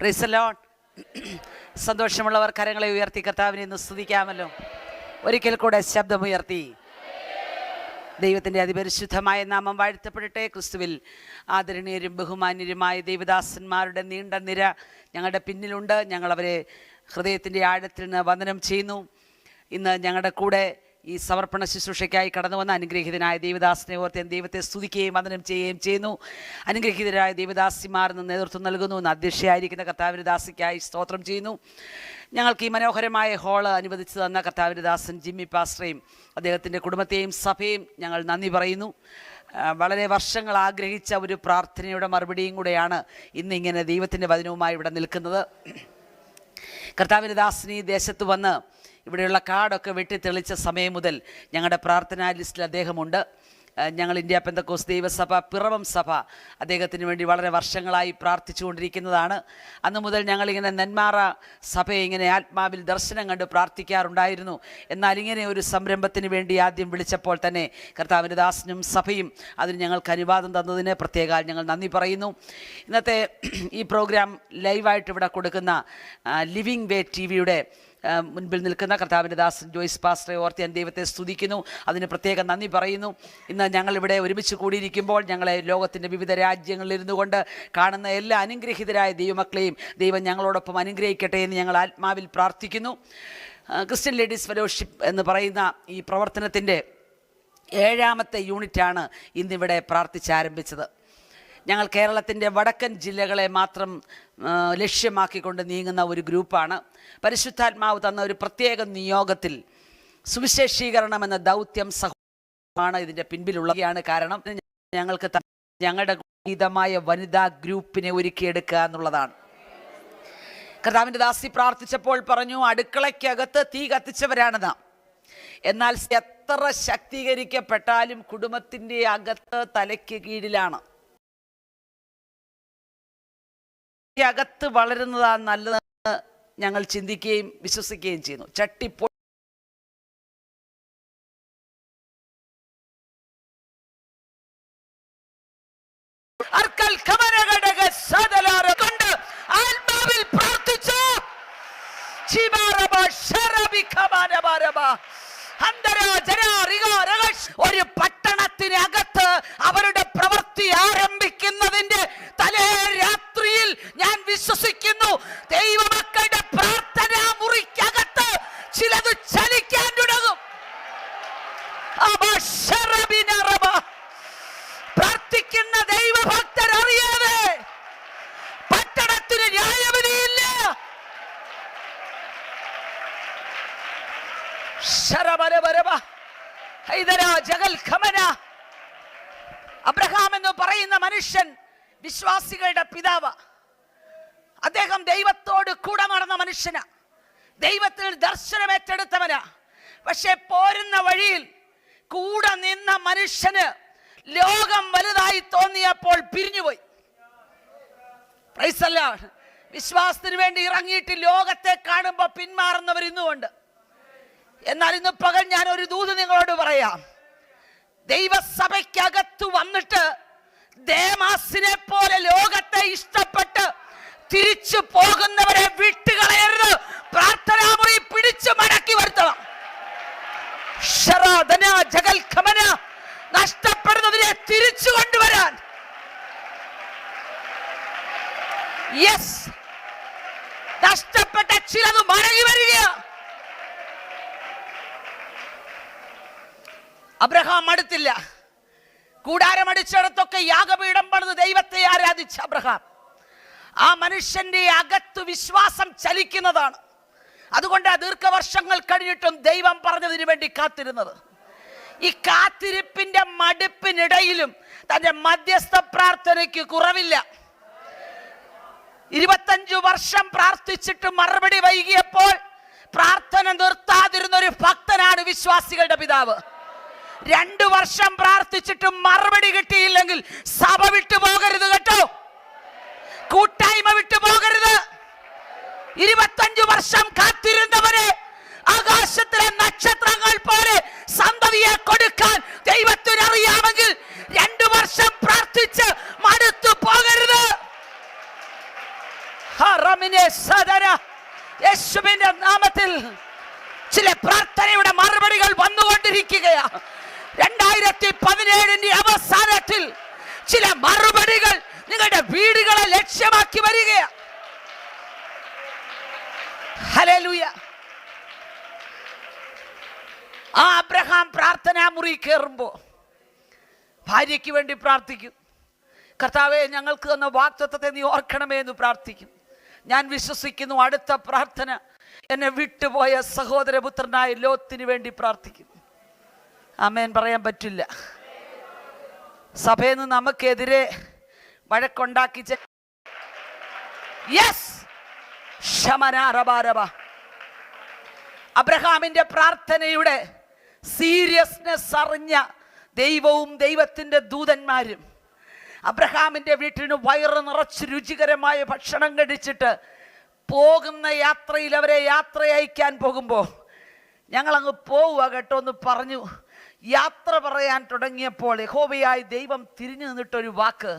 പ്രൈസലോൺ സന്തോഷമുള്ളവർ കരങ്ങളെ ഉയർത്തി കർത്താവിനെ ഇന്ന് സ്തുതിക്കാമല്ലോ. ഒരിക്കൽ കൂടെ ശബ്ദമുയർത്തി. ദൈവത്തിന്റെ അതിപരിശുദ്ധമായ നാമം വാഴ്ത്തപ്പെടട്ടെ. ക്രിസ്തുവിൽ ആദരണീയരും ബഹുമാന്യരുമായ ദൈവദാസന്മാരുടെ നീണ്ട നിര ഞങ്ങളുടെ പിന്നിലുണ്ട്. ഞങ്ങളവരെ ഹൃദയത്തിന്റെ ആഴത്തിൽ നിന്ന് വന്ദനം ചെയ്യുന്നു. ഇന്ന് ഞങ്ങളുടെ കൂടെ ഈ സമർപ്പണ ശുശ്രൂഷയ്ക്കായി കടന്നു വന്ന അനുഗ്രഹീതനായ ദേവദാസിനെ ഓർത്ത് ദൈവത്തെ സ്തുതിക്കുകയും വന്ദനം ചെയ്യുകയും ചെയ്യുന്നു. അനുഗ്രഹീതരായ ദേവദാസിമാർ എന്ന് നേതൃത്വം നൽകുന്നു. എന്ന് അധ്യക്ഷയായിരിക്കുന്ന കർത്താവിന്റെ ദാസിക്കായി സ്തോത്രം ചെയ്യുന്നു. ഞങ്ങൾക്ക് ഈ മനോഹരമായ ഹോൾ അനുവദിച്ചു തന്ന കർത്താവിന്റെ ദാസൻ ജിമ്മി പാസ്റ്ററേയും അദ്ദേഹത്തിന്റെ കുടുംബത്തെയും സഭയും ഞങ്ങൾ നന്ദി പറയുന്നു. വളരെ വർഷങ്ങൾ ആഗ്രഹിച്ച ഒരു പ്രാർത്ഥനയുടെ മറുപടിയും കൂടെയാണ് ഇന്നിങ്ങനെ ദൈവത്തിന്റെ വചനവുമായി ഇവിടെ നിൽക്കുന്നത്. കർത്താവിന്റെ ദാസിനി ദേശത്ത് വന്ന് ഇവിടെയുള്ള കാടൊക്കെ വെട്ടി തെളിച്ച സമയം മുതൽ ഞങ്ങളുടെ പ്രാർത്ഥനാ ലിസ്റ്റിൽ അദ്ദേഹമുണ്ട്. ഞങ്ങൾ ഇന്ത്യ പെന്തക്കോസ് ദൈവസഭ പിറവം സഭ അദ്ദേഹത്തിന് വേണ്ടി വളരെ വർഷങ്ങളായി പ്രാർത്ഥിച്ചുകൊണ്ടിരിക്കുന്നതാണ്. അന്ന് മുതൽ ഞങ്ങളിങ്ങനെ നെന്മാറ സഭയെ ഇങ്ങനെ ആത്മാവിൽ ദർശനം കണ്ട് പ്രാർത്ഥിക്കാറുണ്ടായിരുന്നു. എന്നാൽ ഇങ്ങനെ ഒരു സംരംഭത്തിന് വേണ്ടി ആദ്യം വിളിച്ചപ്പോൾ തന്നെ കർത്താവിന്റെ ദാസനും സഭയും അതിന് ഞങ്ങൾക്ക് അനുവാദം തന്നതിന് പ്രത്യേക ഞങ്ങൾ നന്ദി പറയുന്നു. ഇന്നത്തെ ഈ പ്രോഗ്രാം ലൈവായിട്ട് ഇവിടെ കൊടുക്കുന്ന ലിവിംഗ് വേ ടി വിയുടെ മുൻപിൽ നിൽക്കുന്ന കർത്താവിന്റെ ദാസൻ ജോയിസ് പാസ്റ്ററെ ഓർത്ത് ഞാൻ ദൈവത്തെ സ്തുതിക്കുന്നു. അതിന് പ്രത്യേകം നന്ദി പറയുന്നു. ഇന്ന് ഞങ്ങളിവിടെ ഒരുമിച്ച് കൂടിയിരിക്കുമ്പോൾ ഞങ്ങളെ ലോകത്തിന്റെ വിവിധ രാജ്യങ്ങളിൽ ഇരുന്നു കൊണ്ട് കാണുന്ന എല്ലാ അനുഗ്രഹീതരായ ദൈവമക്കളെയും ദൈവം ഞങ്ങളോടൊപ്പം അനുഗ്രഹിക്കട്ടെ എന്ന് ഞങ്ങൾ ആത്മാവിൽ പ്രാർത്ഥിക്കുന്നു. ക്രിസ്ത്യൻ ലേഡീസ് ഫെലോഷിപ്പ് എന്ന് പറയുന്ന ഈ പ്രവർത്തനത്തിന്റെ ഏഴാമത്തെ യൂണിറ്റാണ് ഇന്നിവിടെ പ്രാർത്ഥിച്ചാരംഭിച്ചത് ഞങ്ങൾ കേരളത്തിന്റെ വടക്കൻ ജില്ലകളെ മാത്രം ലക്ഷ്യമാക്കിക്കൊണ്ട് നീങ്ങുന്ന ഒരു ഗ്രൂപ്പാണ്. പരിശുദ്ധാത്മാവ് തന്ന ഒരു പ്രത്യേക നിയോഗത്തിൽ സുവിശേഷീകരണം എന്ന ദൗത്യം സഹമാണ് ഇതിന്റെ പിൻപിലുള്ളതാണ് കാരണം ഞങ്ങൾക്ക് ഞങ്ങളുടെ ഗീതമായ വനിതാ ഗ്രൂപ്പിനെ ഒരുക്കിയെടുക്കുക എന്നുള്ളതാണ്. കർത്താവിന്റെ ദാസി പ്രാർത്ഥിച്ചപ്പോൾ പറഞ്ഞു അടുക്കളയ്ക്കകത്ത് തീ കത്തിച്ചവരാണ് നാം. എന്നാൽ എത്ര ശക്തീകരിക്കപ്പെട്ടാലും കുടുംബത്തിന്റെ അകത്ത് തലയ്ക്ക് കീഴിലാണ്. അകത്ത് വളരുന്നതാണ് നല്ലതെന്ന് ഞങ്ങൾ ചിന്തിക്കുകയും വിശ്വസിക്കുകയും ചെയ്യുന്നു. ജരാ ഒരു പട്ടണത്തിനകത്ത് അവരുടെ പ്രവൃത്തി ആരംഭിക്കുന്നതിന്റെ തലേ ഞാൻ വിശ്വസിക്കുന്നു. ദൈവമക്കളുടെ പ്രാർത്ഥന മുറിക്കകത്ത് ചിലത് ചലിക്കാൻ തുടങ്ങും. പ്രാർത്ഥിക്കുന്ന ദൈവഭക്തർ അറിയാതെ പട്ടണത്തിന് ന്യായവിധിയില്ല. അബ്രഹാം എന്ന് പറയുന്ന മനുഷ്യൻ വിശ്വാസികളുടെ പിതാവ്. അദ്ദേഹം ദൈവത്തോട് കൂടെ നടന്ന മനുഷ്യനാ. ദൈവത്തിൽ ദർശനം ഏറ്റെടുത്തവനാ. പക്ഷെ പോരുന്ന വഴിയിൽ കൂടെ നിന്ന മനുഷ്യന് ലോകം വലുതായി തോന്നിയപ്പോൾ പിരിഞ്ഞുപോയി. പ്രൈസല്ല വിശ്വാസത്തിന് വേണ്ടി ഇറങ്ങിയിട്ട് ലോകത്തെ കാണുമ്പോൾ പിന്മാറുന്നവർ ഇന്നുമുണ്ട്. എന്നാൽ ഇന്ന് പകൽ ഞാൻ ഒരു ദൂത് നിങ്ങളോട് പറയാം. ദൈവസഭയ്ക്കകത്ത് വന്നിട്ട് ദേമാസിനെ പോലെ ലോകത്തെ ഇഷ്ടപ്പെട്ട് തിരിച്ചു പോകുന്നവരെ വിട്ടുകളയരുത് പ്രാർത്ഥനാമുറി പിടിച്ചു മടക്കി വരുത്തണം. ജഗൽഖമന നഷ്ടപ്പെടുന്നതിനെ തിരിച്ചു കൊണ്ടുവരാൻ. യെസ് നഷ്ടപ്പെട്ട ചിലത് മടങ്ങി വരിക. അബ്രഹാം അടുത്തില്ല കൂടാരമടിച്ചിടത്തൊക്കെ യാഗപീഠം പണിത് ദൈവത്തെ ആരാധിച്ച അബ്രഹാം. ആ മനുഷ്യന്റെ അകത്ത് വിശ്വാസം ചലിക്കുന്നതാണ്. അതുകൊണ്ട് ആ ദീർഘവർഷങ്ങൾ കഴിഞ്ഞിട്ടും ദൈവം പറഞ്ഞതിന് വേണ്ടി കാത്തിരുന്നത്. ഈ കാത്തിരിപ്പിന്റെ മടുപ്പിനിടയിലും തന്റെ മധ്യസ്ഥ പ്രാർത്ഥനയ്ക്ക് കുറവില്ല. ഇരുപത്തഞ്ചു വർഷം പ്രാർത്ഥിച്ചിട്ട് മറുപടി വൈകിയപ്പോൾ പ്രാർത്ഥന നിർത്താതിരുന്ന ഒരു ഭക്തനാണ് വിശ്വാസികളുടെ പിതാവ്. രണ്ടു വർഷം പ്രാർത്ഥിച്ചിട്ടും മറുപടി കിട്ടിയില്ലെങ്കിൽ സഭ വിട്ടു പോകരുത് കേട്ടോ. കൂട്ടായ്മ വിട്ടു പോകരുത് ഇരുപത്തഞ്ചു വർഷം കാത്തിരുന്നവരെ ആകാശത്തിലെ നക്ഷത്രങ്ങൾ പോലെ സന്തതിയെ കൊടുക്കാൻ ദൈവത്തിനറിയാമെങ്കിൽ രണ്ടു വർഷം പ്രാർത്ഥിച്ച് മടുത്തു പോകരുത്. യേശുവിന്റെ നാമത്തിൽ ചില പ്രാർത്ഥനയുടെ മറുപടികൾ വന്നുകൊണ്ടിരിക്കുകയാണ്. രണ്ടായിരത്തി പതിനേഴിന്റെ അവസാനത്തിൽ ചില മറുപടികൾ നിങ്ങളുടെ വീടുകളെ ലക്ഷ്യമാക്കി വരികയാ. ഹല്ലേലൂയ. ആ അബ്രഹാം പ്രാർത്ഥനാ മുറി കയറുമ്പോ ഭാര്യയ്ക്ക് വേണ്ടി പ്രാർത്ഥിക്കും. കർത്താവെ ഞങ്ങൾക്ക് തന്ന വാക്തത്വത്തെ നീ ഓർക്കണമേ എന്ന് പ്രാർത്ഥിക്കും. ഞാൻ വിശ്വസിക്കുന്നു അടുത്ത പ്രാർത്ഥന എന്നെ വിട്ടുപോയ സഹോദരപുത്രനായ ലോത്തിന് വേണ്ടി പ്രാർത്ഥിക്കും. അമ്മേൻ പറയാൻ പറ്റില്ല. സഭയിൽ നിന്ന് നമുക്കെതിരെ വഴക്കുണ്ടാക്കി യെസ് അബ്രഹാമിന്റെ പ്രാർത്ഥനയുടെ സീരിയസ്നെസ് അറിഞ്ഞ ദൈവവും ദൈവത്തിന്റെ ദൂതന്മാരും അബ്രഹാമിന്റെ വീട്ടിന് വയറ് നിറച്ച് രുചികരമായ ഭക്ഷണം കഴിച്ചിട്ട് പോകുന്ന യാത്രയിൽ അവരെ യാത്ര അയക്കാൻ പോകുമ്പോൾ ഞങ്ങളങ്ങ് പോവുക കേട്ടോ എന്ന് പറഞ്ഞു. യാത്ര പറയാൻ തുടങ്ങിയപ്പോൾ യഹോബയായി ദൈവം തിരിഞ്ഞു നിന്നിട്ടൊരു വാക്ക്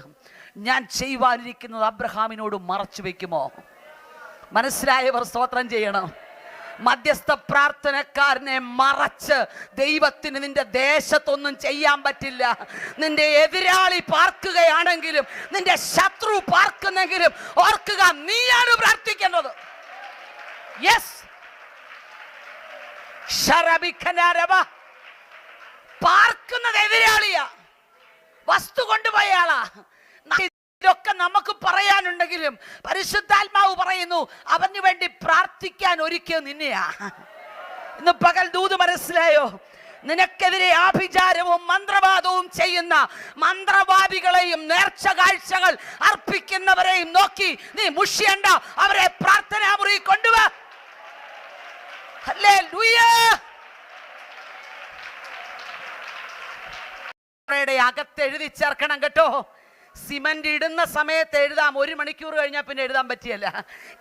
ഞാൻ ചെയ്യുവാനിരിക്കുന്നത് അബ്രഹാമിനോട് മറച്ചു വെക്കുമോ? മനസ്സിലായവർ സ്തോത്രം ചെയ്യണം. മധ്യസ്ഥ പ്രാർത്ഥനക്കാരനെ മറച്ച് ദൈവത്തിന് നിന്റെ ദേശത്തൊന്നും ചെയ്യാൻ പറ്റില്ല. നിന്റെ എതിരാളി പാർക്കുകയാണെങ്കിലും നിന്റെ ശത്രു പാർക്കുന്നെങ്കിലും ഓർക്കുക നീയാണ് പ്രാർത്ഥിക്കേണ്ടത് യെസ് പാർക്കുന്നത് എതിരാളിയാ. വസ്തു കൊണ്ടുപോയ ആളാ. ഇതൊക്കെ നമുക്ക് പറയാനുണ്ടെങ്കിലും പരിശുദ്ധാത്മാവ് പറയുന്നു അവന് വേണ്ടി പ്രാർത്ഥിക്കാൻ ഒരുക്കിയ നിന്നെയാ. ഇന്ന് പകൽ ദൂത് മനസ്സിലായോ? നിനക്കെതിരെ ആഭിചാരവും മന്ത്രവാദവും ചെയ്യുന്ന മന്ത്രവാദികളെയും നേർച്ച കാഴ്ചകൾ അർപ്പിക്കുന്നവരെയും നോക്കി നീ മുഷിയണ്ട അവരെ പ്രാർത്ഥനാ മുറി കൊണ്ടുവാ. ഹല്ലേലൂയ. അകത്ത് എഴുതി ചേർക്കണം കേട്ടോ. സിമന്റ് ഇടുന്ന സമയത്ത് എഴുതാം. ഒരു മണിക്കൂർ കഴിഞ്ഞാൽ പിന്നെ എഴുതാൻ പറ്റിയല്ല.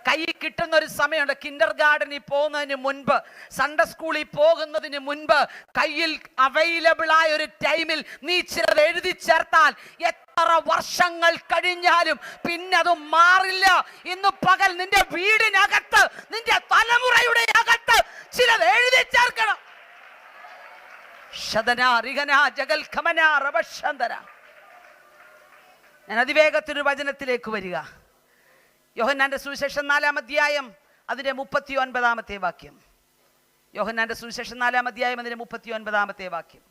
കൈ കിട്ടുന്ന ഒരു സമയമുണ്ട്. കിൻഡർ ഗാർഡനിൽ പോകുന്നതിന് മുൻപ് സൺഡേ സ്കൂളിൽ പോകുന്നതിന് മുൻപ് കയ്യിൽ അവൈലബിൾ ആയ ഒരു ടൈമിൽ നീ ചിലത് എഴുതി ചേർത്താൽ എത്ര വർഷങ്ങൾ കഴിഞ്ഞാലും പിന്നെ അത് മാറില്ല. ഇന്ന് പകൽ നിന്റെ വീടിനകത്ത് നിന്റെ തലമുറയുടെ അകത്ത് ചിലത് എഴുതി ചേർക്കണം. ശതന റിഗന ജഗൽ ഖമന റബശന്തന ഞാൻ അതിവേഗത്തിനൊരു വചനത്തിലേക്ക് വരിക. യോഹന്നാന്റെ സുവിശേഷം നാലാം അധ്യായം അതിന്റെ മുപ്പത്തി ഒൻപതാമത്തെ വാക്യം. യോഹന്നാന്റെ സുവിശേഷം നാലാം അധ്യായം അതിന്റെ മുപ്പത്തി ഒൻപതാമത്തെ വാക്യം.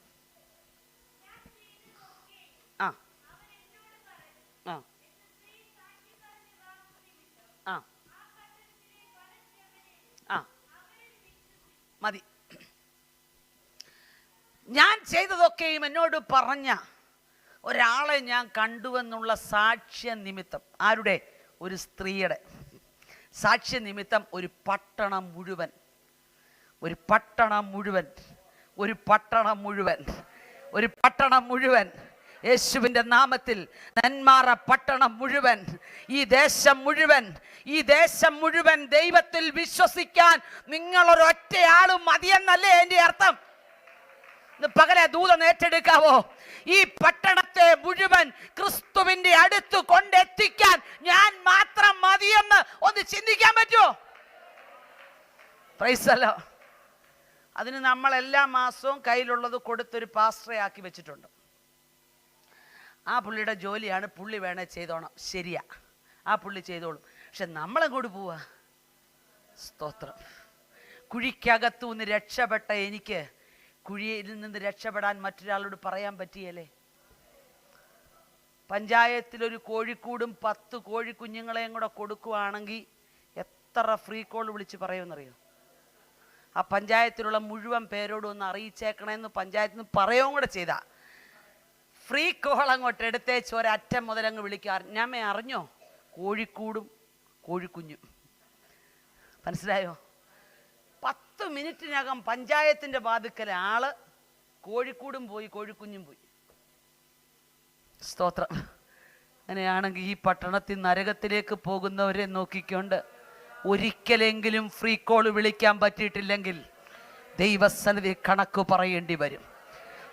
ആ. ആ. ആ. ആ. മതി. ഞാൻ ചെയ്തതൊക്കെയും എന്നോട് പറഞ്ഞ ഒരാളെ ഞാൻ കണ്ടുവെന്നുള്ള സാക്ഷ്യ നിമിത്തം. ആരുടെ? ഒരു സ്ത്രീയുടെ. സാക്ഷ്യ നിമിത്തം ഒരു പട്ടണം മുഴുവൻ. ഒരു പട്ടണം മുഴുവൻ. ഒരു പട്ടണം മുഴുവൻ. ഒരു പട്ടണം മുഴുവൻ. യേശുവിന്റെ നാമത്തിൽ നന്മാറ പട്ടണം മുഴുവൻ. ഈ ദേശം മുഴുവൻ. ഈ ദേശം മുഴുവൻ ദൈവത്തിൽ വിശ്വസിക്കാൻ നിങ്ങളൊരൊറ്റയാളും മതിയെന്നല്ലേ എന്റെ അർത്ഥം? പകലെ ദൂതം ഏറ്റെടുക്കാവോ? ഈ പട്ടണത്തെ മുഴുവൻ ക്രിസ്തുവിന്റെ അടുത്ത് കൊണ്ടെത്തിക്കാൻ ഞാൻ മാത്രം മതിയെന്ന് ഒന്ന് ചിന്തിക്കാൻ പറ്റുമോ? പ്രൈസല്ലോ അതിന് നമ്മൾ എല്ലാ മാസവും കയ്യിലുള്ളത് കൊടുത്തൊരു പാസ്റ്ററെ ആക്കി വെച്ചിട്ടുണ്ട്. ആ പുള്ളിയുടെ ജോലിയാണ് പുള്ളി വേണേ ചെയ്തോണം. ശരിയാ. ആ പുള്ളി ചെയ്തോളും. പക്ഷെ നമ്മളെങ്ങോട്ട് പോവാ? സ്തോത്രം. കുഴിക്കകത്തു നിന്ന് രക്ഷപ്പെട്ട എനിക്ക് കുഴിയിൽ നിന്ന് രക്ഷപ്പെടാൻ മറ്റൊരാളോട് പറയാൻ പറ്റിയല്ലേ? പഞ്ചായത്തിലൊരു കോഴിക്കൂടും പത്ത് കോഴിക്കുഞ്ഞുങ്ങളെയും കൂടെ കൊടുക്കുവാണെങ്കിൽ എത്ര ഫ്രീ കോൾ വിളിച്ച് പറയുമെന്നറിയോ? ആ പഞ്ചായത്തിലുള്ള മുഴുവൻ പേരോടും ഒന്ന് അറിയിച്ചേക്കണമെന്ന് പഞ്ചായത്തിൽ നിന്ന് പറയുകയും കൂടെ ചെയ്താ. ഫ്രീ കോൾ അങ്ങോട്ട് എടുത്തേച്ച് ഒരറ്റം മുതലങ്ങ് വിളിക്കുക. ഞാൻ അറിഞ്ഞോ കോഴിക്കൂടും കോഴിക്കുഞ്ഞും. മനസ്സിലായോ? പത്ത് മിനിറ്റിനകം പഞ്ചായത്തിന്റെ വാതുക്കൽ ആൾ കോഴിക്കൂടും പോയി കോഴിക്കുഞ്ഞും പോയി. സ്തോത്രം. അങ്ങനെയാണെങ്കിൽ ഈ പട്ടണത്തിൽ നരകത്തിലേക്ക് പോകുന്നവരെ നോക്കിക്കൊണ്ട് ഒരിക്കലെങ്കിലും ഫ്രീ കോൾ വിളിക്കാൻ പറ്റിയിട്ടില്ലെങ്കിൽ ദൈവസന്നിധി കണക്ക് പറയേണ്ടി വരും.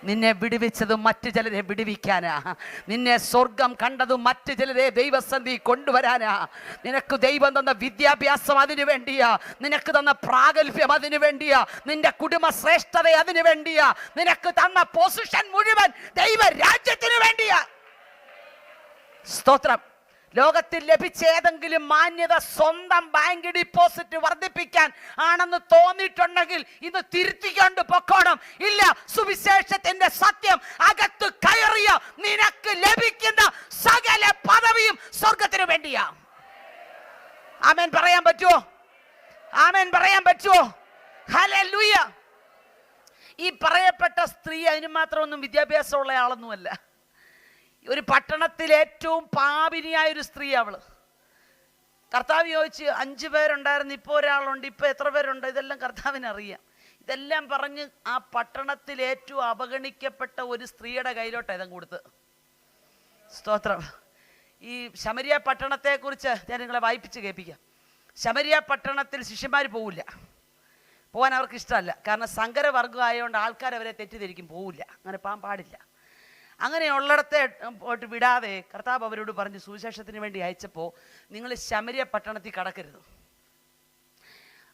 നിന്നെ വിടുവിച്ചതും മറ്റു ചിലരെ വിടുവിക്കാനാ. നിന്നെ സ്വർഗം കണ്ടതും മറ്റു ചിലരെ ദൈവസന്ധി കൊണ്ടുവരാനാ. നിനക്ക് ദൈവം തന്ന വിദ്യാഭ്യാസം അതിനു വേണ്ടിയാ. നിനക്ക് തന്ന പ്രാഗൽഭ്യം അതിനു വേണ്ടിയാ. നിന്റെ കുടുംബ ശ്രേഷ്ഠത അതിനു വേണ്ടിയാ. നിനക്ക് തന്ന പൊസിഷൻ മുഴുവൻ ദൈവ രാജ്യത്തിന് വേണ്ടിയാ. സ്തോത്രം. ലോകത്തിൽ ലഭിച്ച ഏതെങ്കിലും മാന്യത സ്വന്തം ബാങ്ക് ഡിപ്പോസിറ്റ് വർദ്ധിപ്പിക്കാൻ ആണെന്ന് തോന്നിയിട്ടുണ്ടെങ്കിൽ ഇത് തിരുത്തിക്കൊണ്ട് പൊക്കോണം. ഇല്ല സുവിശേഷത്തിന്റെ സത്യം അകത്ത് കയറിയ നിനക്ക് ലഭിക്കുന്ന സകല പദവിയും സ്വർഗത്തിന് വേണ്ടിയാ. ആമേൻ പറയാൻ പറ്റുമോ ആമേൻ പറയാൻ പറ്റുമോ ഹല്ലേലൂയ. ഈ പറയപ്പെട്ട സ്ത്രീ അതിന് മാത്രമൊന്നും വിദ്യാഭ്യാസമുള്ള ആളൊന്നുമല്ല. ഒരു പട്ടണത്തിൽ ഏറ്റവും പാപിനിയായ ഒരു സ്ത്രീ അവൾ. കർത്താവ് ചോദിച്ച് അഞ്ചു പേരുണ്ടായിരുന്നു ഇപ്പോൾ ഒരാളുണ്ട് ഇപ്പോൾ എത്ര പേരുണ്ട്? ഇതെല്ലാം കർത്താവിന് അറിയാം. ഇതെല്ലാം പറഞ്ഞ് ആ പട്ടണത്തിൽ ഏറ്റവും അവഗണിക്കപ്പെട്ട ഒരു സ്ത്രീയുടെ കയ്യിലോട്ട് ഇതം കൊടുത്ത്. സ്തോത്രം. ഈ ശമരിയ പട്ടണത്തെക്കുറിച്ച് ഞാൻ നിങ്ങളെ വായിപ്പിച്ച് കേൾപ്പിക്കാം. ശമരിയ പട്ടണത്തിൽ ശിഷ്യന്മാർ പോവില്ല. പോകാൻ അവർക്ക് ഇഷ്ടമല്ല. കാരണം സങ്കരവർഗം ആയതുകൊണ്ട് ആൾക്കാർ അവരെ തെറ്റിദ്ധരിക്കും പോവില്ല. അങ്ങനെ പോകാൻ പാടില്ല. അങ്ങനെയുള്ളിടത്തെ പോയിട്ട് വിടാതെ കർത്താവ് അവരോട് പറഞ്ഞ് സുവിശേഷത്തിന് വേണ്ടി അയച്ചപ്പോൾ നിങ്ങൾ ശമരിയ പട്ടണത്തിൽ കടക്കരുത്.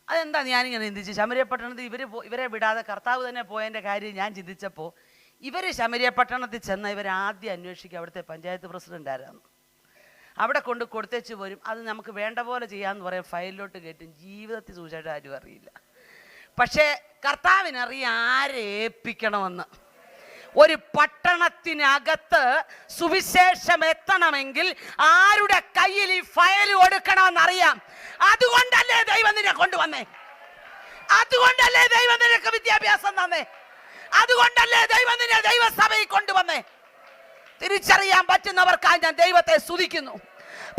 അതെന്താ ഞാനിങ്ങനെ ചിന്തിച്ചു? ശമരിയ പട്ടണത്തിൽ ഇവർ ഇവരെ വിടാതെ കർത്താവ് തന്നെ പോയതിന്റെ കാര്യം ഞാൻ ചിന്തിച്ചപ്പോൾ ഇവർ ശമരിയ പട്ടണത്തിൽ ചെന്ന ഇവർ ആദ്യം അന്വേഷിക്കുക അവിടുത്തെ പഞ്ചായത്ത് പ്രസിഡന്റ് ആരാന്ന്. അവിടെ കൊണ്ട് കൊടുത്തേച്ച് വരും. അത് നമുക്ക് വേണ്ട പോലെ ചെയ്യാമെന്ന് പറയാം. ഫയലിലോട്ട് കയറ്റും. ജീവിതത്തിൽ സൂചിച്ചിട്ട് ആരും അറിയില്ല. പക്ഷേ കർത്താവിനറിയാം ആരെ ഏൽപ്പിക്കണമെന്ന്. ഒരു പട്ടണത്തിനകത്ത് സുവിശേഷം എത്തണമെങ്കിൽ ആരുടെ കയ്യിൽ ഈ ഫയൽ കൊടുക്കണമെന്ന് അറിയാം അതുകൊണ്ടല്ലേ ദൈവം നിന്നെ കൊണ്ടുവന്നേ? അതുകൊണ്ടല്ലേ ദൈവം നിനക്ക് വിദ്യാഭ്യാസം തന്നേ? അതുകൊണ്ടല്ലേ ദൈവം നിന്നെ ദൈവസഭയിൽ കൊണ്ടുവന്നേ? തിരിച്ചറിയാൻ പറ്റുന്നവർക്കായി ഞാൻ ദൈവത്തെ സ്തുതിക്കുന്നു.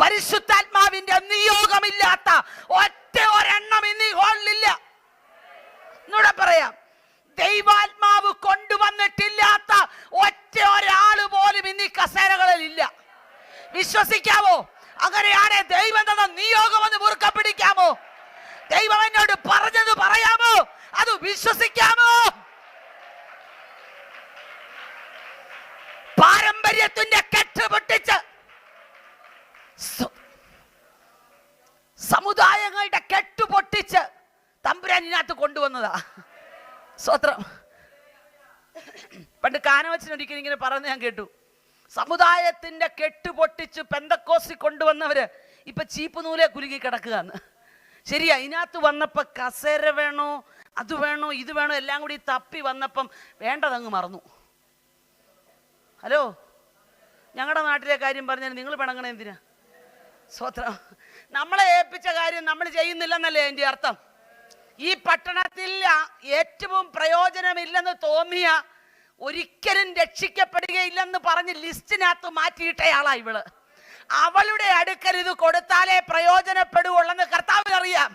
പരിശുദ്ധാത്മാവിന്റെ നിയോഗമില്ലാത്ത ഒറ്റ ഒരെണ്ണം ഇന്ന് ഹാളിലില്ല. എന്നൂടെ പറയാം. ദൈവാത്മാവ് കൊണ്ടുവന്നിട്ടില്ലാത്ത ഒറ്റ ഒരാൾ പോലും ഇന്ന് ഈ കസേരകളിൽ ഇല്ല. വിശ്വസിക്കാമോ അങ്ങനെയാണ് ദൈവം തന്ന നിയോഗമെന്ന് മുറുക്ക പിടിക്കാമോ? ദൈവം എന്നോട് പറഞ്ഞത് പറയാമോ? അത് വിശ്വസിക്കാമോ? പാരമ്പര്യത്തിന്റെ കെട്ട് പൊട്ടിച്ച് സമുദായങ്ങളുടെ കെട്ട് പൊട്ടിച്ച് തമ്പുരാൻ കൊണ്ടുവന്നതാ. സ്വത്രം പണ്ട് കാനവച്ചനൊരിക്കലും ഇങ്ങനെ പറഞ്ഞ് ഞാൻ കേട്ടു. സമുദായത്തിന്റെ കെട്ട് പൊട്ടിച്ച് പെന്തക്കോസി കൊണ്ടുവന്നവര് ഇപ്പൊ ചീപ്പ് നൂലെ കുലുങ്ങി കിടക്കുകയാണ്. ശരിയാ ഇതിനകത്ത് വന്നപ്പോ കസേര വേണോ അത് വേണോ ഇത് വേണോ എല്ലാം കൂടി തപ്പി വന്നപ്പം വേണ്ടതങ്ങ് മറന്നു. ഹലോ? ഞങ്ങളുടെ നാട്ടിലെ കാര്യം പറഞ്ഞാൽ നിങ്ങൾ പിണങ്ങണ എന്തിനാ? സ്വത്രം നമ്മളെ ഏൽപ്പിച്ച കാര്യം നമ്മൾ ചെയ്യുന്നില്ലെന്നല്ലേ എന്റെ അർത്ഥം? ഈ പട്ടണത്തിൽ ഏറ്റവും പ്രയോജനമില്ലെന്ന് തോന്നിയ ഒരിക്കലും രക്ഷിക്കപ്പെടുകയില്ലെന്ന് പറഞ്ഞ് ലിസ്റ്റിനകത്ത് മാറ്റിയിട്ടയാളാ ഇവൾ അവളുടെ അടുക്കൽ ഇത് കൊടുത്താലേ കർത്താവ് അറിയാം.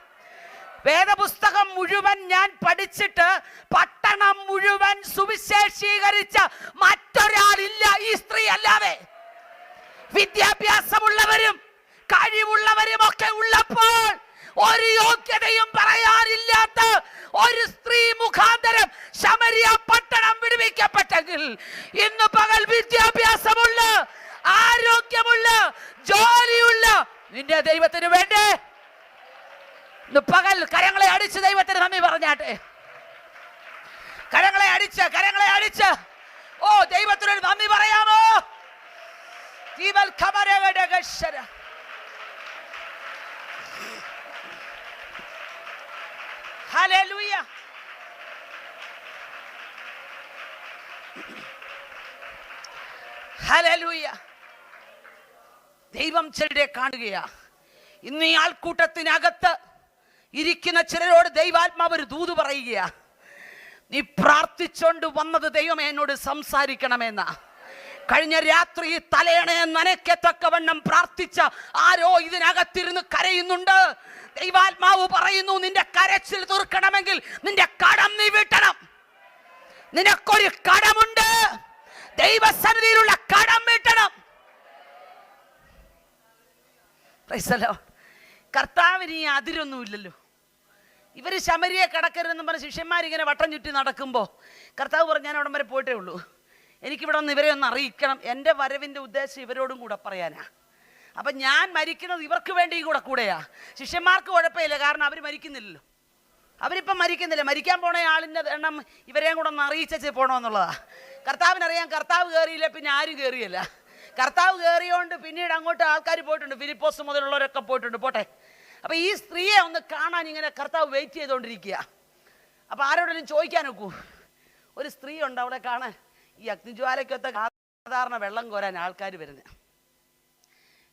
വേദപുസ്തകം മുഴുവൻ ഞാൻ പഠിച്ചിട്ട് പട്ടണം മുഴുവൻ സുവിശേഷീകരിച്ച മറ്റൊരാളില്ല ഈ സ്ത്രീ അല്ലാതെ വിദ്യാഭ്യാസമുള്ളവരും കഴിവുള്ളവരും ഒക്കെ ഉള്ളപ്പോൾ ഒരു യോഗ്യതയും പറയാനില്ലാത്ത ഒരു സ്ത്രീ മുഖാന്തരം ശമരിയ പട്ടണം വിടുവിക്കപ്പെട്ടെങ്കിൽ ഇന്ന് പകൽ വിദ്യാഭ്യാസമുള്ള ആരോഗ്യമുള്ള ജോലിയുള്ള നിന്റെ ദൈവത്തിന് വേണ്ടേ? പകൽ കരങ്ങളെ അടിച്ച് ദൈവത്തിന് നന്ദി പറഞ്ഞാട്ടെ. കരങ്ങളെ അടിച്ച് കരങ്ങളെ അടിച്ച്. ഓ ദൈവത്തിനൊരു നന്ദി പറയാമോ? ജീവൽ ഖബരഗടഗശ്ശര. ഹല്ലേലൂയ. ഹല്ലേലൂയ. ദൈവം ചിലരെ കാണുകയാ ഇന്ന് ഈ ആൾക്കൂട്ടത്തിനകത്ത് ഇരിക്കുന്ന ചിലരോട് ദൈവാത്മാവ് ഒരു ദൂത് പറയുകയാ നീ പ്രാർത്ഥിച്ചോണ്ട് വന്നത് ദൈവം എന്നോട് സംസാരിക്കണമെന്ന കഴിഞ്ഞ രാത്രി തലയണയെ നനയ്ക്കത്തക്കവണ്ണം പ്രാർത്ഥിച്ച ആരോ ഇതിനകത്തിരുന്ന് കരയുന്നുണ്ട്. ദൈവാത്മാവ് പറയുന്നു നിന്റെ കരച്ചിൽ തീർക്കണമെങ്കിൽ നിന്റെ കടം നീ വീട്ടണം. നിനക്കൊരു കടമുണ്ട്. ദൈവസന്നിധിയിലുള്ള കടം വീട്ടണം. കർത്താവിന് ഈ അതിരൊന്നുമില്ലല്ലോ ഇവർ ശമരിയെ കടക്കരുതെന്ന് പറഞ്ഞ് ശിഷ്യന്മാരിങ്ങനെ വട്ടം ചുറ്റി നടക്കുമ്പോൾ കർത്താവ് പറഞ്ഞു ഞാൻ അവിടം വരെ പോയിട്ടേ ഉള്ളൂ. എനിക്കിവിടെ ഒന്ന് ഇവരെ ഒന്ന് അറിയിക്കണം. എന്റെ വരവിന്റെ ഉദ്ദേശം ഇവരോടും കൂടെ പറയാനാ. അപ്പം ഞാൻ മരിക്കുന്നത് ഇവർക്ക് വേണ്ടി കൂടെ കൂടെയാ. ശിഷ്യന്മാർക്ക് കുഴപ്പമില്ല കാരണം അവർ മരിക്കുന്നില്ലല്ലോ. അവരിപ്പം മരിക്കുന്നില്ല. മരിക്കാൻ പോണ ആളിന്റെ എണ്ണം ഇവരെയും കൂടെ ഒന്ന് അറിയിച്ചേ പോകണമെന്നുള്ളതാ കർത്താവിനറിയാം കർത്താവ് കയറിയില്ല പിന്നെ ആരും കയറിയില്ല കർത്താവ് കയറിയോണ്ട് പിന്നീട് അങ്ങോട്ട് ആൾക്കാർ പോയിട്ടുണ്ട്. ഫിലിപ്പോസ് മുതലുള്ളവരൊക്കെ പോയിട്ടുണ്ട്. പോട്ടെ. അപ്പം ഈ സ്ത്രീയെ ഒന്ന് കാണാൻ ഇങ്ങനെ കർത്താവ് വെയിറ്റ് ചെയ്തുകൊണ്ടിരിക്കുക അപ്പം ആരോടെങ്കിലും ചോദിക്കാൻ നോക്കൂ ഒരു സ്ത്രീ ഉണ്ട് അവിടെ കാണാൻ. ഈ അഗ്നിജ്വാലയ്ക്കൊത്ത സാധാരണ വെള്ളം കോരാൻ ആൾക്കാർ വരുന്നത്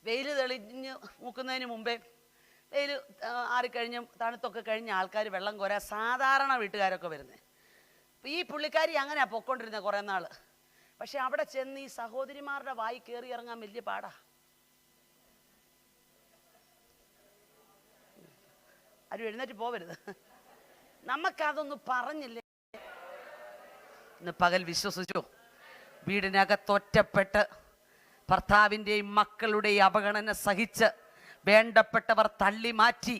വെയിൽ തെളിഞ്ഞ് മുക്കുന്നതിന് മുമ്പേ വെയിൽ ആറിക്കഴിഞ്ഞ് തണുത്തൊക്കെ കഴിഞ്ഞ് ആൾക്കാർ വെള്ളം കോരാൻ സാധാരണ വീട്ടുകാരൊക്കെ വരുന്നത് അപ്പം ഈ പുള്ളിക്കാരി അങ്ങനെയാണ് പൊക്കോണ്ടിരുന്നത് കുറേ നാൾ പക്ഷെ അവിടെ ചെന്ന് ഈ സഹോദരിമാരുടെ വായി കയറി ഇറങ്ങാൻ വലിയ പാടാ. ആരും എഴുന്നേറ്റ് പോവരുത്. നമുക്കതൊന്ന് പറഞ്ഞില്ലേ? ഇന്ന് പകൽ വിശ്വസിച്ചു? വീടിനകത്തൊറ്റപ്പെട്ട് ഭർത്താവിന്റെയും മക്കളുടെയും അവഗണന സഹിച്ച് വേണ്ടപ്പെട്ടവർ തള്ളി മാറ്റി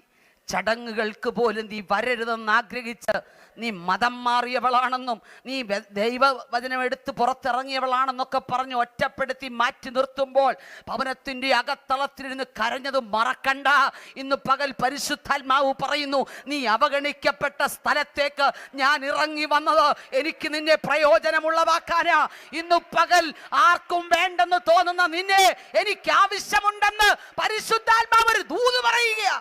ചടങ്ങുകൾക്ക് പോലും നീ വരരുതെന്ന് ആഗ്രഹിച്ച് നീ മതം മാറിയവളാണെന്നും നീ ദൈവവചനം എടുത്ത് പുറത്തിറങ്ങിയവളാണെന്നൊക്കെ പറഞ്ഞ് ഒറ്റപ്പെടുത്തി മാറ്റി നിർത്തുമ്പോൾ ഭവനത്തിന്റെ അകത്തളത്തിലിരുന്ന് കരഞ്ഞത് മറക്കണ്ട. ഇന്ന് പകൽ പരിശുദ്ധാത്മാവ് പറയുന്നു നീ അവഗണിക്കപ്പെട്ട സ്ഥലത്തേക്ക് ഞാൻ ഇറങ്ങി വന്നത് എനിക്ക് നിന്നെ പ്രയോജനമുള്ളവാക്കാനാ ഇന്ന് പകൽ ആർക്കും വേണ്ടെന്ന് തോന്നുന്ന നിന്നെ എനിക്ക് ആവശ്യമുണ്ടെന്ന് പരിശുദ്ധാത്മാവ് ഒരു ദൂത് പറയുകയാ.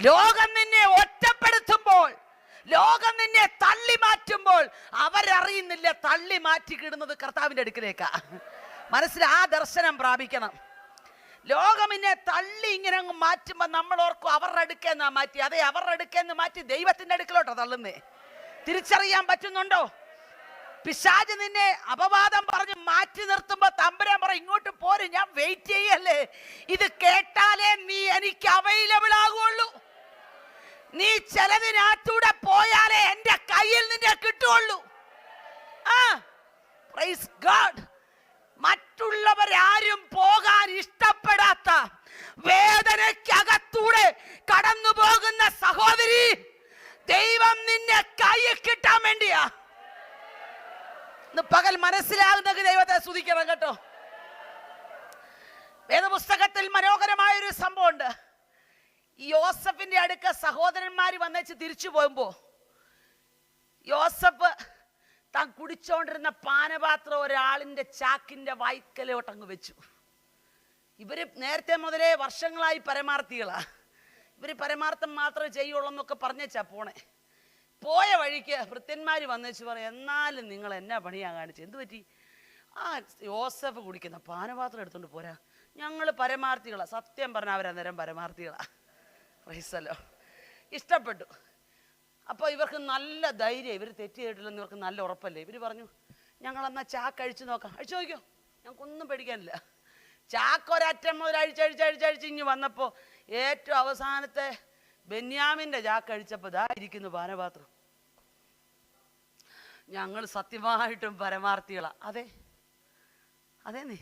ലോകം നിന്നെ ഒറ്റപ്പെടുത്തുമ്പോൾ ലോകം നിന്നെ തള്ളി മാറ്റുമ്പോൾ അവരറിയുന്നില്ല തള്ളി മാറ്റിക്കിടുന്നത് കർത്താവിന്റെ അടുക്കിലേക്കാ. മനസ്സിൽ ആ ദർശനം പ്രാപിക്കണം. ലോകം എന്നെ തള്ളി ഇങ്ങനെ അങ്ങ് മാറ്റുമ്പോൾ നമ്മൾ ഓർക്കും അവരുടെ അടുക്കെന്നാ മാറ്റി. അതെ അവരുടെ അടുക്കെന്ന് മാറ്റി ദൈവത്തിന്റെ അടുക്കലോട്ടോ തള്ളുന്നേ. തിരിച്ചറിയാൻ പറ്റുന്നുണ്ടോ? പിശാജ് നിന്നെ അപവാദം പറഞ്ഞ് മാറ്റി നിർത്തുമ്പോൾ തമ്പുരാൻ പറ ഇങ്ങോട്ട് പോര് ഞാൻ വെയിറ്റ് ചെയ്യല്ലേ. ഇത് കേട്ടാലേ നീ എനിക്ക് അവൈലബിൾ ആകുള്ളൂ. നീ ചെലവിനാത്തൂടെ പോയാലേ എന്റെ കയ്യിൽ നിന്നെ കിട്ടുള്ളൂ ആ പ്രൈസ് മറ്റുള്ളവരാരും പോകാൻ ഇഷ്ടപ്പെടാത്ത വേദനയ്ക്കകത്തൂടെ കടന്നു പോകുന്ന സഹോദരി ദൈവം നിന്നെ കയ്യിൽ കിട്ടാൻ വേണ്ടിയാ. പകൽ മനസ്സിലാകുന്ന ദൈവത്തെ സ്തുതിക്കണം കേട്ടോ. വേദപുസ്തകത്തിൽ മനോഹരമായൊരു സംഭവമുണ്ട്. യോസഫിന്റെ അടുക്ക സഹോദരന്മാർ വന്നേച്ച് തിരിച്ചു പോകുമ്പോ യോസഫ് താൻ കുടിച്ചോണ്ടിരുന്ന പാനപാത്രം ഒരാളിന്റെ ചാക്കിന്റെ വായ്ക്കലോട്ട് അങ്ങ് വെച്ചു. ഇവർ നേരത്തെ മുതലേ വർഷങ്ങളായി പരമാർത്ഥികളാ. ഇവർ പരമാർത്ഥം മാത്രമേ ചെയ്യുള്ളൂ എന്നൊക്കെ പറഞ്ഞേച്ചാ പോണേ. പോയ വഴിക്ക് ഭൃത്യന്മാർ വന്നേച്ച് പറയും എന്നാലും നിങ്ങൾ എന്നാ പണിയാ കാണിച്ചത് എന്ത് പറ്റി? ആ യോസഫ് കുടിക്കുന്ന പാനപാത്രം എടുത്തോണ്ട് പോരാ. ഞങ്ങൾ പരമാർത്ഥികളാ. സത്യം പറഞ്ഞ അവരന്നേരം പരമാർത്ഥികളാ. റൈസല്ലോ ഇഷ്ടപ്പെട്ടു. അപ്പോൾ ഇവർക്ക് നല്ല ധൈര്യം ഇവർ തെറ്റ് ഇവർക്ക് നല്ല ഉറപ്പല്ലേ? ഇവർ പറഞ്ഞു ഞങ്ങളെന്നാൽ ചാക്ക് അഴിച്ചു നോക്കാം. അഴിച്ചു നോക്കിയോ? ഞങ്ങൾക്കൊന്നും പേടിക്കാനില്ല. ചാക്ക് ഒരറ്റം മുതൽ അഴിച്ചഴിച്ച് അഴിച്ചഴിച്ച് ഇങ്ങ് വന്നപ്പോൾ ഏറ്റവും അവസാനത്തെ ബെന്യാമിന്റെ ചാക്ക് അഴിച്ചപ്പോൾ ഇതാ ഇരിക്കുന്നു പാനപാത്രം ഞങ്ങൾ സത്യമായിട്ടും പരമാർത്ഥികളാണ് അതെ. അതെ നീ.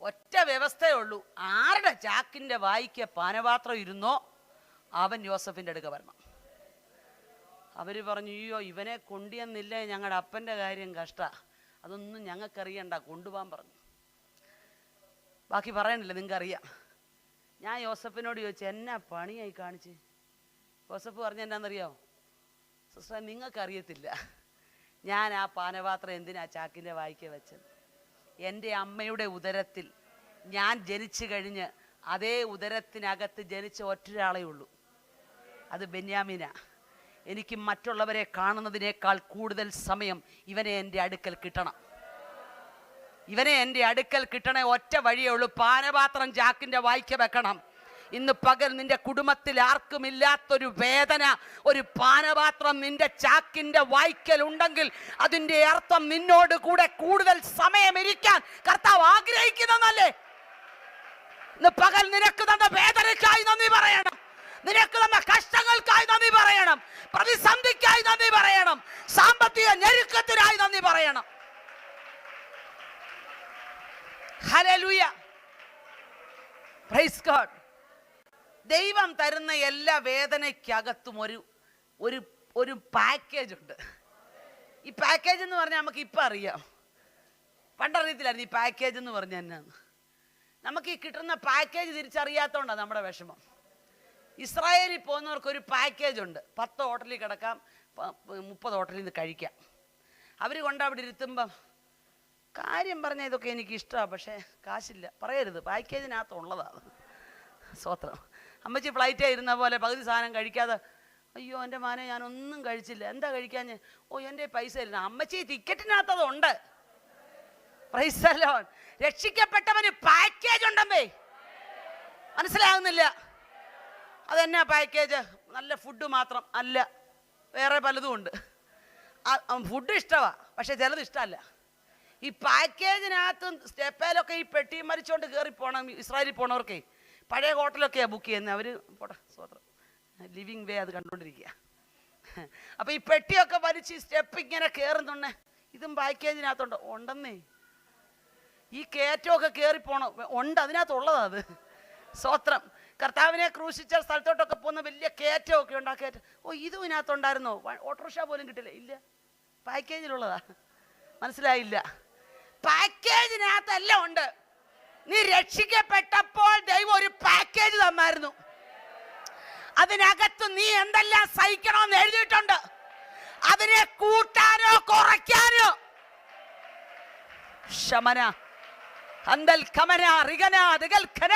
ഒറ്റ വ്യവസ്ഥയേ ഉള്ളൂ. ആരുടെ ചാക്കിന്റെ വായിക്ക് പാനപാത്രം ഇരുന്നോ അവൻ യോസഫിന്റെ അടുക്ക വരണം. അവർ പറഞ്ഞു അയ്യോ ഇവനെ കൊണ്ടുവന്നില്ലേ ഞങ്ങളുടെ അപ്പന്റെ കാര്യം കഷ്ട. അതൊന്നും ഞങ്ങൾക്കറിയണ്ട കൊണ്ടുപോകാൻ പറഞ്ഞു. ബാക്കി പറയണില്ല നിങ്ങൾക്കറിയാം. ഞാൻ യോസഫിനോട് ചോദിച്ചു എന്നാ പണിയായി കാണിച്ച്? യോസഫ് പറഞ്ഞ എന്നാന്നറിയാമോ സിസ്റ്റർ നിങ്ങൾക്കറിയത്തില്ല. ഞാൻ ആ പാനപാത്രം എന്തിനാ ചാക്കിന്റെ വായിക്ക വെച്ചത്? എന്റെ അമ്മയുടെ ഉദരത്തിൽ ഞാൻ ജനിച്ചു കഴിഞ്ഞ് അതേ ഉദരത്തിനകത്ത് ജനിച്ച ഒറ്റൊരാളേ ഉള്ളൂ. അത് ബെന്യാമിന. എനിക്ക് മറ്റുള്ളവരെ കാണുന്നതിനേക്കാൾ കൂടുതൽ സമയം ഇവനെ എന്റെ അടുക്കൽ കിട്ടണം. ഇവനെ എന്റെ അടുക്കൽ കിട്ടണേ ഒറ്റ വഴിയേ ഉള്ളൂ. പാനപാത്രം ചാക്കിന്റെ വായിക്ക വെക്കണം. ഇന്ന് പകൽ നിന്റെ കുടുംബത്തിൽ ആർക്കും ഇല്ലാത്തൊരു വേദന ഒരു പാനപാത്രം നിന്റെ ചാക്കിന്റെ വായിക്കൽ ഉണ്ടെങ്കിൽ അതിന്റെ അർത്ഥം നിന്നോട് കൂടെ കൂടുതൽ സമയം ഇരിക്കാൻ കർത്താവ് ആഗ്രഹിക്കുന്നതല്ലേ? ഇന്ന് പകൽ നിനക്ക് തന്ന വേദനയ്ക്കായി നന്ദി പറയണം. നിനക്ക് തന്ന കഷ്ടങ്ങൾക്കായി നന്ദി പറയണം. പ്രതിസന്ധിക്കായി നന്ദി പറയണം. സാമ്പത്തിക ഞെരുക്കത്തിനായി നന്ദി പറയണം. ഹല്ലേലൂയ. പ്രൈസ് ഗോഡ് ദൈവം തരുന്ന എല്ലാ വേദനയ്ക്കകത്തും ഒരു ഒരു ഒരു പാക്കേജ് ഉണ്ട്. ഈ പാക്കേജ് എന്ന് പറഞ്ഞാൽ നമുക്ക് ഇപ്പം അറിയാം. പണ്ടറിയത്തില്ലായിരുന്നു ഈ പാക്കേജ് എന്ന് പറഞ്ഞാൽ എന്നാന്ന്. നമുക്ക് ഈ കിട്ടുന്ന പാക്കേജ് തിരിച്ചറിയാത്തതുകൊണ്ടാണ് നമ്മുടെ വിഷമം. ഇസ്രായേലിൽ പോകുന്നവർക്ക് ഒരു പാക്കേജ് ഉണ്ട്. പത്ത് ഹോട്ടലിൽ കിടക്കാം മുപ്പത് ഹോട്ടലിൽ നിന്ന് കഴിക്കാം. അവർ കൊണ്ട് അവിടെ ഇരുത്തുമ്പം കാര്യം പറഞ്ഞ ഇതൊക്കെ എനിക്ക് ഇഷ്ടമാണ് പക്ഷേ കാശില്ല. പറയരുത്. പാക്കേജിനകത്ത് ഉള്ളതാണ് സ്വത്രം. അമ്മച്ചി ഫ്ലൈറ്റേ ഇരുന്ന പോലെ പകുതി സാധനം കഴിക്കാതെ അയ്യോ എന്റെ മാനെ ഞാനൊന്നും കഴിച്ചില്ല. എന്താ കഴിക്കാൻ ഓ എന്റെ പൈസ ഇല്ല അമ്മച്ചി ടിക്കറ്റിനകത്തത് ഉണ്ട്. പ്രൈസലോൺ രക്ഷിക്കപ്പെട്ടവന് പാക്കേജ് ഉണ്ടമ്പേ മനസ്സിലാകുന്നില്ല. അതെന്നാ പാക്കേജ് നല്ല ഫുഡ് മാത്രം. അല്ല വേറെ പലതും ഉണ്ട്. ഫുഡ് ഇഷ്ടമാണ് പക്ഷെ ചിലത് ഇഷ്ടമല്ല. ഈ പാക്കേജിനകത്തും സ്റ്റെപ്പേലൊക്കെ ഈ പെട്ടി മരിച്ചുകൊണ്ട് കയറി പോകണം ഇസ്രായേലിൽ പോണവർക്കേ പഴയ ഹോട്ടലൊക്കെയാണ് ബുക്ക് ചെയ്യുന്നത് അവർ പോട്ടെ സ്വതന്ത്രം. ലിവിങ് വേ അത് കണ്ടുകൊണ്ടിരിക്കുക അപ്പോൾ ഈ പെട്ടിയൊക്കെ വലിച്ച് സ്റ്റെപ്പ് ഇങ്ങനെ കയറുന്നുണ്ട് ഇതും പാക്കേജിനകത്തുണ്ട് ഉണ്ടെന്നേ ഈ കയറ്റമൊക്കെ കയറി ഉണ്ട് അതിനകത്തുള്ളതാ അത്. സ്വത്രം. കർത്താവിനെ ക്രൂശിച്ച സ്ഥലത്തോട്ടൊക്കെ പോകുന്ന വലിയ കയറ്റമൊക്കെ ഉണ്ട്. ആ കയറ്റം. ഓ ഇതും ഇതിനകത്തുണ്ടായിരുന്നോ? ഓട്ടോറിക്ഷ പോലും കിട്ടില്ല. ഇല്ല. പാക്കേജിലുള്ളതാ മനസ്സിലായില്ല. പാക്കേജിനകത്തെല്ലാം ഉണ്ട് നീ രക്ഷിക്കപ്പെട്ടപ്പോൾ ദൈവം ഒരു പാക്കേജ് തന്നായിരുന്നു. അതിനകത്ത് നീ എന്തെല്ലാം സഹിക്കണമെന്ന് എഴുതിയിട്ടുണ്ട്. അതിനെ കൂട്ടാനോ കുറയ്ക്കാനോ. ശമന അന്തൽ കമന റിഗന ദിഗൽ ഖന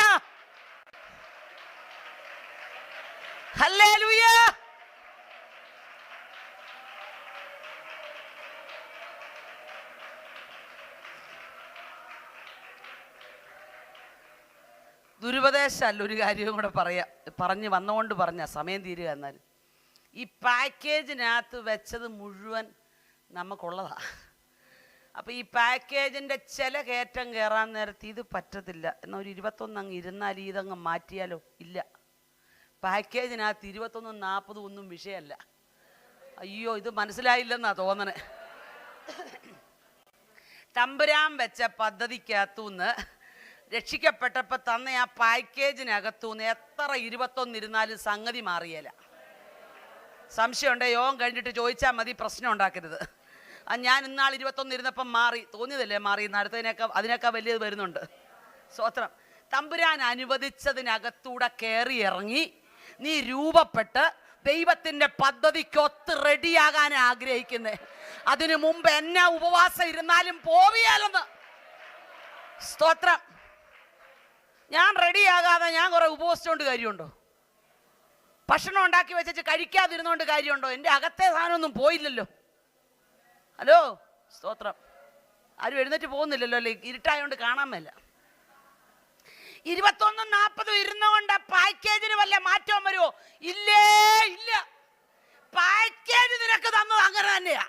ദുരുപദേശമല്ല ഒരു കാര്യവും കൂടെ പറയാ പറഞ്ഞ് വന്നുകൊണ്ട് പറഞ്ഞ സമയം തീരുക എന്നാൽ. ഈ പാക്കേജിനകത്ത് വെച്ചത് മുഴുവൻ നമുക്കുള്ളതാ. അപ്പോൾ ഈ പാക്കേജിന്റെ ചില കയറ്റം കയറാൻ നേരത്ത് ഇത് പറ്റത്തില്ല. എന്നാൽ ഒരു ഇരുപത്തൊന്ന് അങ്ങ് ഇരുന്നാൽ ഇതങ്ങ് മാറ്റിയാലോ? ഇല്ല. പാക്കേജിനകത്ത് ഇരുപത്തൊന്നും നാൽപ്പതും ഒന്നും വിഷയമല്ല. അയ്യോ ഇത് മനസ്സിലായില്ലെന്നാ തോന്നണേ. തമ്പുരാൻ വെച്ച പദ്ധതിക്കകത്തുനിന്ന് രക്ഷിക്കപ്പെട്ടപ്പോൾ തന്ന ആ പാക്കേജിനകത്തുനിന്ന് എത്ര ഇരുപത്തൊന്ന് ഇരുന്നാലും സംഗതി മാറിയല്ല സംശയമുണ്ടേ? യോഗം കഴിഞ്ഞിട്ട് ചോദിച്ചാൽ മതി പ്രശ്നം ഉണ്ടാക്കരുത്. ഞാൻ ഇന്നാൾ ഇരുപത്തൊന്ന് ഇരുന്നപ്പം മാറി. തോന്നിയതല്ലേ മാറി? നടത്തതിനൊക്കെ അതിനൊക്കെ വലിയത് വരുന്നുണ്ട്. സ്വത്രം തമ്പുരാൻ അനുവദിച്ചതിനകത്തൂടെ കയറി ഇറങ്ങി നീ രൂപപ്പെട്ട് ദൈവത്തിന്റെ പദ്ധതിക്കൊത്ത് റെഡിയാകാൻ ആഗ്രഹിക്കുന്നേ. അതിനു മുമ്പ് എന്നാ ഉപവാസം ഇരുന്നാലും പോവിയാലെന്ന്. സ്തോത്രം. ഞാൻ റെഡിയാകാതെ ഞാൻ കുറെ ഉപവസിച്ചുകൊണ്ട് കാര്യമുണ്ടോ? ഭക്ഷണം ഉണ്ടാക്കി വെച്ചിട്ട് കഴിക്കാതിരുന്നോണ്ട് കാര്യമുണ്ടോ? എന്റെ അകത്തെ സാധനമൊന്നും പോയില്ലല്ലോ. ഹലോ സ്തോത്രം. ആരും എഴുന്നേറ്റ് പോകുന്നില്ലല്ലോ അല്ലേ? ഇരുട്ടായോണ്ട് കാണാൻ മേല. ഇരുപത്തൊന്നും നാൽപ്പതും ഇരുന്നുകൊണ്ട് പാക്കേജിന് വല്ല മാറ്റവും വരുമോ ഇല്ലേ ഇല്ല. പാക്കേജ് നിനക്ക് തന്നത് അങ്ങനെ തന്നെയാ.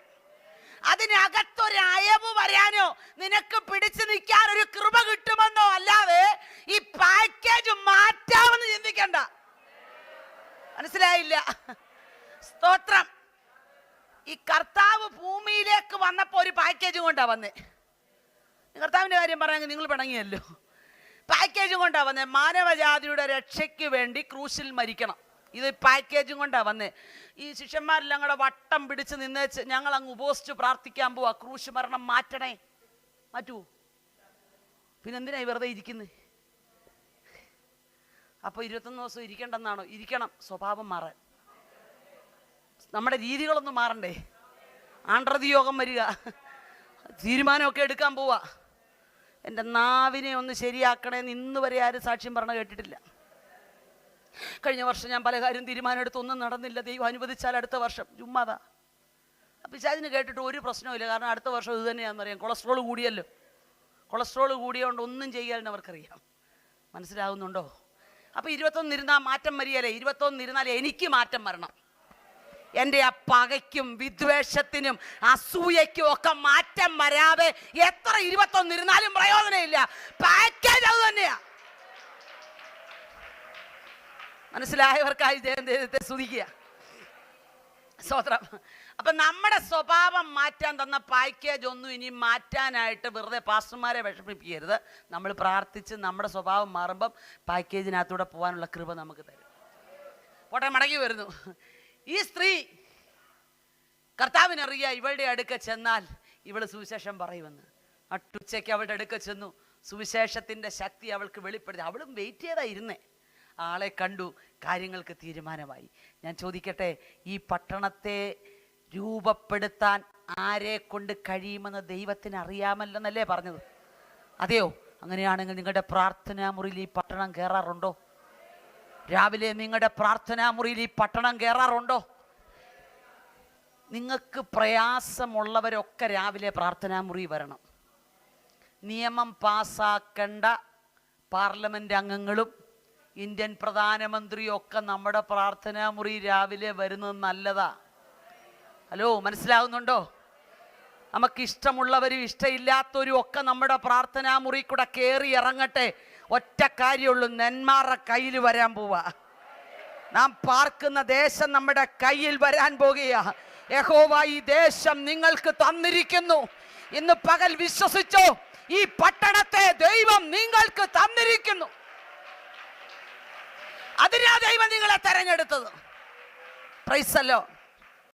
അതിനകത്തൊരു അയവ് വരാനോ നിനക്ക് പിടിച്ചു നിൽക്കാൻ ഒരു കൃപ കിട്ടുമെന്നോ അല്ലാതെ ഈ പാക്കേജ് മാറ്റാമെന്ന് ചിന്തിക്കണ്ട. മനസ്സിലായില്ല? സ്തോത്രം. ഈ കർത്താവ് ഭൂമിയിലേക്ക് വന്നപ്പോൾ ഒരു പാക്കേജും കൊണ്ടാ വന്നേ. കർത്താവിന്റെ കാര്യം പറയാമെങ്കിൽ നിങ്ങൾ പിണങ്ങിയല്ലോ. പാക്കേജും കൊണ്ടാ വന്നേ. മാനവജാതിയുടെ രക്ഷയ്ക്ക് വേണ്ടി ക്രൂശിൽ മരിക്കണം. ഇത് പാക്കേജും കൊണ്ടാ വന്നേ. ഈ ശിഷ്യന്മാരെല്ലാം കൂടെ വട്ടം പിടിച്ച് നിന്നേച്ച് ഞങ്ങൾ അങ്ങ് ഉപസിച്ച് പ്രാർത്ഥിക്കാൻ പോവാ. ക്രൂശ് മരണം മാറ്റണേ. മാറ്റൂ. പിന്നെന്തിനാ ഈ വെറുതെ ഇരിക്കുന്നത് അപ്പോൾ ഇരുപത്തൊന്ന് ദിവസം ഇരിക്കണ്ടെന്നാണോ? ഇരിക്കണം. സ്വഭാവം മാറാൻ. നമ്മുടെ രീതികളൊന്നും മാറണ്ടേ. ആണ്ട്രതി യോഗം വരിക. തീരുമാനമൊക്കെ എടുക്കാൻ പോവാ. എന്റെ നാവിനെ ഒന്ന് ശരിയാക്കണേന്ന് ഇന്ന് വരെ ആരും സാക്ഷ്യം പറഞ്ഞ കേട്ടിട്ടില്ല. കഴിഞ്ഞ വർഷം ഞാൻ പല കാര്യം തീരുമാനമെടുത്ത് ഒന്നും നടന്നില്ല. ദൈവം അനുവദിച്ചാൽ അടുത്ത വർഷം. ചുമ്മാതാ. പിശാചിന് കേട്ടിട്ട് ഒരു പ്രശ്നവുമില്ല കാരണം അടുത്ത വർഷം ഇത് തന്നെയാണെന്നറിയാം കൊളസ്ട്രോൾ കൂടിയല്ലോ. കൊളസ്ട്രോൾ കൂടിയതുകൊണ്ട് ഒന്നും ചെയ്യാൻ അവർക്കറിയാം. മനസ്സിലാകുന്നുണ്ടോ അപ്പോൾ ഇരുപത്തൊന്ന് ഇരുന്നാൽ മാറ്റം വരികയല്ലേ? ഇരുപത്തൊന്ന് ഇരുന്നാൽ എനിക്ക് മാറ്റം വരണം. എന്റെ ആ പകയ്ക്കും വിദ്വേഷത്തിനും അസൂയയ്ക്കും ഒക്കെ മാറ്റം വരാതെ എത്ര ഇരുപത്തൊന്ന് ഇരുന്നാലും പ്രയോജനമില്ല. പാക്കേജ് അത് മനസ്സിലായവർക്കായി ജയം ദൈവത്തെ സ്തുതിക്കുക. സ്വത്രം അപ്പം നമ്മുടെ സ്വഭാവം മാറ്റാൻ തന്ന പാക്കേജ് ഒന്നും ഇനി മാറ്റാനായിട്ട് വെറുതെ പാസ്റ്റർമാരെ വിഷമിപ്പിക്കരുത്. നമ്മൾ പ്രാർത്ഥിച്ച് നമ്മുടെ സ്വഭാവം മാറുമ്പം പാക്കേജിനകത്തൂടെ പോകാനുള്ള കൃപ നമുക്ക് തരും. പോട്ടെ മടങ്ങി വരുന്നു. ഈ സ്ത്രീ കർത്താവിനറിയ ഇവളുടെ അടുക്ക ചെന്നാൽ ഇവൾ സുവിശേഷം പറയുമെന്ന്. അട്ടുച്ചയ്ക്ക് അവളുടെ അടുക്ക ചെന്നു. സുവിശേഷത്തിന്റെ ശക്തി അവൾക്ക് വെളിപ്പെടുത്തി. അവളും വെയിറ്റ് ചെയ്താ ഇരുന്നേ. ആളെ കണ്ടു കാര്യങ്ങൾക്ക് തീരുമാനമായി. ഞാൻ ചോദിക്കട്ടെ ഈ പട്ടണത്തെ രൂപപ്പെടുത്താൻ ആരെ കൊണ്ട് കഴിയുമെന്ന് ദൈവത്തിന് അറിയാമല്ലെന്നല്ലേ പറഞ്ഞത്? അതെയോ? അങ്ങനെയാണെങ്കിൽ നിങ്ങളുടെ പ്രാർത്ഥനാ മുറിയിൽ ഈ പട്ടണം കയറാറുണ്ടോ രാവിലെ നിങ്ങളുടെ പ്രാർത്ഥനാ മുറിയിൽ ഈ പട്ടണം കയറാറുണ്ടോ നിങ്ങൾക്ക് പ്രയാസമുള്ളവരൊക്കെ രാവിലെ പ്രാർത്ഥനാ മുറി വരണം. നിയമം പാസ്സാക്കേണ്ട പാർലമെന്റ് അംഗങ്ങളും ഇന്ത്യൻ പ്രധാനമന്ത്രിയൊക്കെ നമ്മുടെ പ്രാർത്ഥനാ മുറി രാവിലെ വരുന്നത് നല്ലതാ. ഹലോ മനസ്സിലാവുന്നുണ്ടോ? നമുക്ക് ഇഷ്ടമുള്ളവരും ഇഷ്ടമില്ലാത്തവരും ഒക്കെ നമ്മുടെ പ്രാർത്ഥനാ മുറി കൂടെ കയറി ഇറങ്ങട്ടെ. ഒറ്റ കാര്യമുള്ളൂ നെന്മാറ കയ്യിൽ വരാൻ പോവാ. നാം പാർക്കുന്ന ദേശം നമ്മുടെ കയ്യിൽ വരാൻ പോകുകയാ. യഹോവ ഈ ദേശം നിങ്ങൾക്ക് തന്നിരിക്കുന്നു. ഇന്ന് പകൽ വിശ്വസിച്ചോ ഈ പട്ടണത്തെ ദൈവം നിങ്ങൾക്ക് തന്നിരിക്കുന്നു. അതിനാ ദൈവം നിങ്ങളെ തെരഞ്ഞെടുത്തത്. പ്രൈസല്ലോ